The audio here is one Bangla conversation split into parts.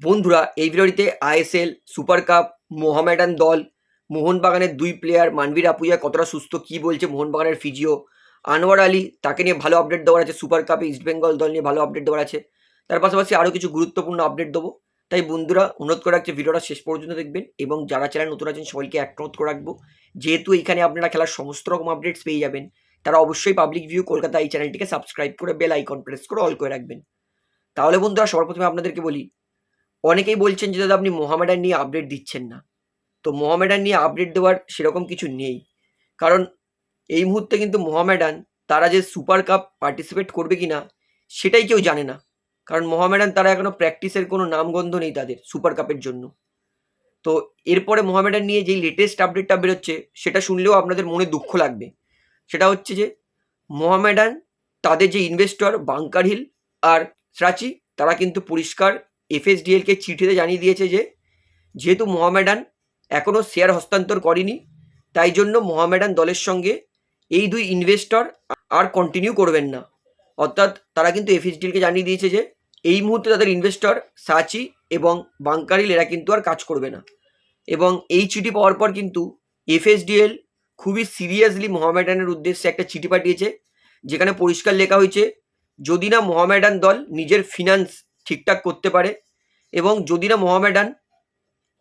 বন্ধুরা, এই ভিডিওটিতে আইএসএল, সুপার কাপ, মোহামেডান দল, মোহনবাগানের দুই প্লেয়ার মানবীর আপুজা কতটা সুস্থ, কি বলছে মোহনবাগানের ফিজিও আনোয়ার আলী, তাকে নিয়ে ভালো আপডেট দেওয়ার আছে, সুপার কাপে ইস্টবেঙ্গল দল নিয়ে ভালো আপডেট দেওয়ার আছে। তার পাশাপাশি আরও কিছু গুরুত্বপূর্ণ আপডেট দেবো। তাই বন্ধুরা, অনুরোধ করে রাখছে ভিডিওটা শেষ পর্যন্ত দেখবেন এবং যারা চ্যানেল নতুন আছেন, সবাইকে এক অনুরোধ করে রাখব। যেহেতু এখানে আপনারা খেলার সমস্ত রকম আপডেটস পেয়ে যাবেন, তারা অবশ্যই পাবলিক ভিউ কলকাতা এই চ্যানেলটিকে সাবস্ক্রাইব করে বেল আইকন প্রেস করে অল করে রাখবেন। তাহলে বন্ধুরা, সবার প্রথমে আপনাদেরকে বলি অনেকেই বলছেন যে, দাদা, আপনি মোহামেডান নিয়ে আপডেট দিচ্ছেন না। তো মোহামেডান নিয়ে আপডেট দেওয়ার সেরকম কিছু নেই। কারণ এই মুহূর্তে কিন্তু মোহামেডান তারা যে সুপার কাপ পার্টিসিপেট করবে কি না সেটাই কেউ জানে না। কারণ মোহামেডান তারা এখনও প্র্যাকটিসের কোনো নামগন্ধ নেই তাদের সুপার কাপের জন্য। তো এরপরে মোহামেডান নিয়ে যেই লেটেস্ট আপডেটটা বেরোচ্ছে, সেটা শুনলেও আপনাদের মনে দুঃখ লাগবে। সেটা হচ্ছে যে, মোহামেডান তাদের যে ইনভেস্টর বাংকার হিল আর স্রাচি তারা কিন্তু পরিষ্কার এফএসডিএলকে চিঠিতে জানিয়ে দিয়েছে যে, যেহেতু মোহামেডান এখনও শেয়ার হস্তান্তর করেনি, তাই জন্য মোহামেডান দলের সঙ্গে এই দুই ইনভেস্টর আর কন্টিনিউ করবেন না। অর্থাৎ তারা কিন্তু এফএসডিএলকে জানিয়ে দিয়েছে যে, এই মুহূর্তে তাদের ইনভেস্টর সাচি এবং বাংকারিল এরা কিন্তু আর কাজ করবে না। এবং এই চিঠি পাওয়ার পর কিন্তু এফএসডিএল খুবই সিরিয়াসলি মোহামেডানের উদ্দেশ্যে একটা চিঠি পাঠিয়েছে, যেখানে পরিষ্কার লেখা হয়েছে, যদি না মোহামেডান দল নিজের ফিনান্স ঠিকঠাক করতে পারে এবং যদি না মোহামেডান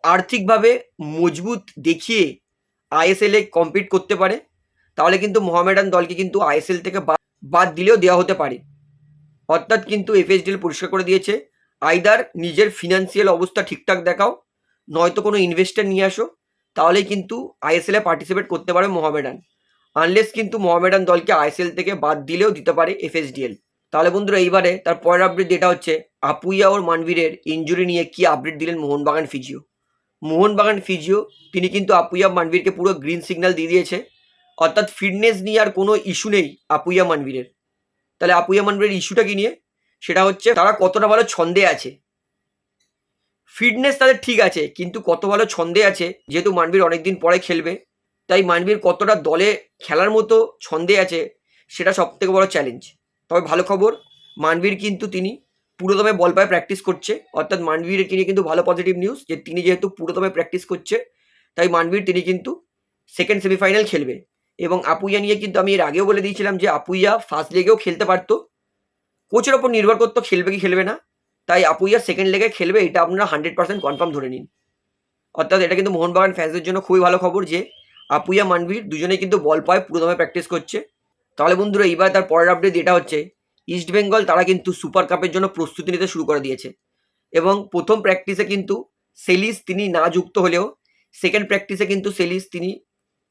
আর্থিকভাবে মজবুত দেখিয়ে আইএসএল কম্পিট করতে পারে, তাহলে কিন্তু মোহামেডান দলকে কিন্তু আইএসএল থেকে বাদ দিলেও দেওয়া হতে পারে। অর্থাৎ কিন্তু এফএসডিএল পরিষ্কার করে দিয়েছে, আইদার নিজের ফিনান্সিয়াল অবস্থা ঠিকঠাক দেখাও, নয়তো কোনো ইনভেস্টার নিয়ে আসো, তাহলেই কিন্তু আইএসএল পার্টিসিপেট করতে পারে মোহামেডান। আনলেস কিন্তু মোহামেডান দলকে আইএসএল থেকে বাদ দিলেও দিতে পারে এফএসডিএল। তাহলে বন্ধুরা এইবারে তার পরের আপডেট যেটা হচ্ছে, আপুইয়া ওর মানবীরের ইঞ্জুরি নিয়ে কি আপডেট দিলেন মোহনবাগান ফিজিও মোহনবাগান ফিজিও তিনি কিন্তু আপুইয়া মানবীরকে পুরো গ্রিন সিগন্যাল দিয়ে দিয়েছে। অর্থাৎ ফিটনেস নিয়ে আর কোনো ইস্যু নেই আপুইয়া মানবীরের। তাহলে আপুইয়া মানবীরের ইস্যুটা কি নিয়ে? সেটা হচ্ছে তারা কতটা ভালো ছন্দে আছে। ফিটনেস তাদের ঠিক আছে, কিন্তু কত ভালো ছন্দে আছে, যেহেতু মানবীর অনেকদিন পরে খেলবে। তাই মানবীর কতটা দলে খেলার মতো ছন্দে আছে, সেটা সব থেকে বড় চ্যালেঞ্জ তবে ভালো খবর মানবীর কিন্তু তিনি পুরোদমে বল পায়ে প্র্যাকটিস করছে। অর্থাৎ মানবীরের নিয়ে কিন্তু ভালো পজিটিভ নিউজ যে তিনি যেহেতু পুরোদমে প্র্যাকটিস করছে, তাই মানবীর তিনি কিন্তু সেকেন্ড সেমিফাইনাল খেলবে। এবং আপুইয়া নিয়ে কিন্তু আমি এর আগেও বলে দিয়েছিলাম যে আপুইয়া ফার্স্ট লেগেও খেলতে পারতো। কোচের ওপর নির্ভর করতো খেলবে কি খেলবে না। তাই আপুইয়া সেকেন্ড লেগে খেলবে, এটা আপনারা হান্ড্রেড পার্সেন্ট কনফার্ম ধরে নিন। অর্থাৎ এটা কিন্তু মোহনবাগান ফ্যান্সদের জন্য খুবই ভালো খবর যে আপুইয়া মানবীর দুজনেই কিন্তু বল পায় পুরোদমে প্র্যাকটিস করছে। তাহলে বন্ধুরা এইবার তার পরের আপডেট এটা হচ্ছে ইস্ট বেঙ্গল তারা কিন্তু সুপার কাপের জন্য প্রস্তুতি নিতে শুরু করে দিয়েছে। এবং প্রথম প্র্যাকটিসে কিন্তু সেলিস তিনি না যুক্ত হলেও সেকেন্ড প্র্যাকটিসে কিন্তু সেলিস তিনি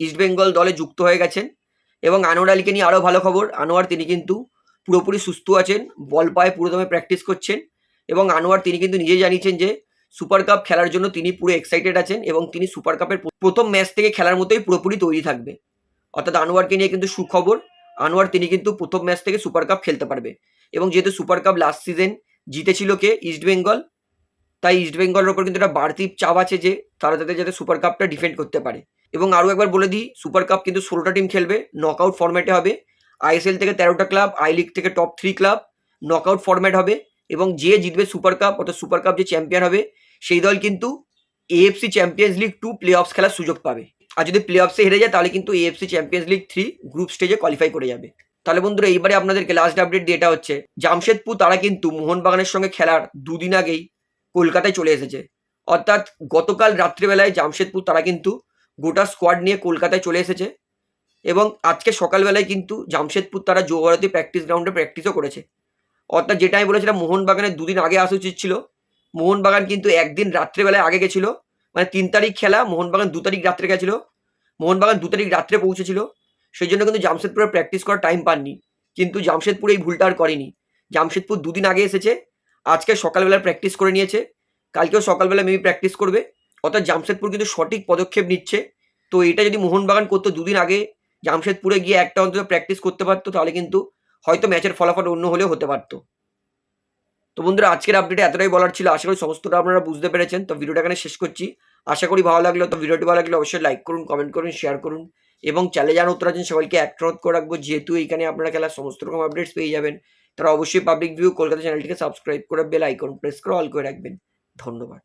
ইস্টবেঙ্গল দলে যুক্ত হয়ে গেছেন। এবং আনোয়ার আলীকে নিয়ে আরও ভালো খবর, আনোয়ার তিনি কিন্তু পুরোপুরি সুস্থ আছেন, বল পায়ে পুরোদমে প্র্যাকটিস করছেন। এবং আনোয়ার তিনি কিন্তু নিজেই জানিয়েছেন যে সুপার কাপ খেলার জন্য তিনি পুরো এক্সাইটেড আছেন এবং তিনি সুপার কাপের প্রথম ম্যাচ থেকে খেলার মতোই পুরোপুরি তৈরি থাকবে। অর্থাৎ আনোয়ারকে নিয়ে কিন্তু সুখবর। আনোয়ার তিনি কিন্তু প্রথম ম্যাচ থেকে সুপার কাপ খেলতে পারবে। এবং যেহেতু সুপার কাপ লাস্ট সিজন জিতেছিল কে? ইস্টবেঙ্গল তাই ইস্টবেঙ্গলের ওপর কিন্তু একটা বাড়তি চাপ আছে যে, তারা তাদের যাতে সুপার কাপটা ডিফেন্ড করতে পারে। এবং আরও একবার বলে দিই সুপার কাপ কিন্তু ষোলোটা টিম খেলবে নক আউট ফর্ম্যাটে হবে। আইএসএল থেকে তেরোটা ক্লাব আই লিগ থেকে top three club knock out format হবে। এবং যে জিতবে সুপার কাপ অর্থাৎ সুপার কাপ যে চ্যাম্পিয়ন হবে, সেই দল কিন্তু AFC champions league two playoffs খেলার সুযোগ পাবে। আর যদি প্লে অফসে হেরে যায়, তাহলে কিন্তু AFC champions league three group স্টেজে কোয়ালিফাই করে যাবে। তাহলে বন্ধুরা, এইবারে আপনাদেরকে লাস্ট আপডেট দিয়ে এটা হচ্ছে, জামশেদপুর তারা কিন্তু মোহনবাগানের সঙ্গে খেলার দুদিন আগেই কলকাতায় চলে এসেছে। অর্থাৎ গতকাল রাত্রিবেলায় জামশেদপুর তারা কিন্তু গোটা স্কোয়াড নিয়ে কলকাতায় চলে এসেছে এবং আজকে সকালবেলায় কিন্তু জামশেদপুর তারা যুবভারতী প্র্যাকটিস গ্রাউন্ডে প্র্যাকটিসও করেছে। অর্থাৎ যেটা আমি বলেছিলাম, মোহনবাগানের দুদিন আগে আসা উচিত ছিল। মোহনবাগান কিন্তু একদিন রাত্রেবেলায় আগে গেছিল মানে তিন তারিখ খেলা, মোহনবাগান দু তারিখ রাত্রে গেছিল। মোহনবাগান দু তারিখ রাত্রে পৌঁছেছিল। সেই জন্য কিন্তু জামশেদপুরে প্র্যাকটিস করার টাইম পাননি। কিন্তু জামশেদপুর এই ভুলটা আর করেনি। জামশেদপুর দুদিন আগে এসেছে। আজকে সকালবেলা প্র্যাকটিস করে নিয়েছে। কালকেও সকালবেলা মেবি প্র্যাকটিস করবে। অর্থাৎ জামশেদপুর কিন্তু সঠিক পদক্ষেপ নিচ্ছে। তো এটা যদি মোহনবাগান করতো দুদিন আগে, জামশেদপুরে গিয়ে একটা অন্তত প্র্যাকটিস করতে পারতো, তাহলে কিন্তু হয়তো ম্যাচের ফলাফল অন্য হলেও হতে পারতো। তো বন্ধুরা, আজকের আপডেটে এতটাই বলার ছিল। আশা করি সমস্তটা আপনারা বুঝতে পেরেছেন। তো ভিডিওটা এখানে শেষ করছি। আশা করি ভালো লাগল। তো ভিডিওটি ভালো লাগলে অবশ্যই লাইক করুন কমেন্ট করুন শেয়ার করুন। এবং চ্যানেলে যারা উত্তর আছেন, সবাইকে অ্যাক্রোধ করে রাখব। যেহেতু এইখানে আপনারা খেলার সমস্ত রকম আপডেটস পেয়ে যাবেন, তারা অবশ্যই পাবলিক ভিউ কলকাতা চ্যানেলটিকে সাবস্ক্রাইব করে বেল আইকন প্রেস করে অল করে রাখবেন। ধন্যবাদ।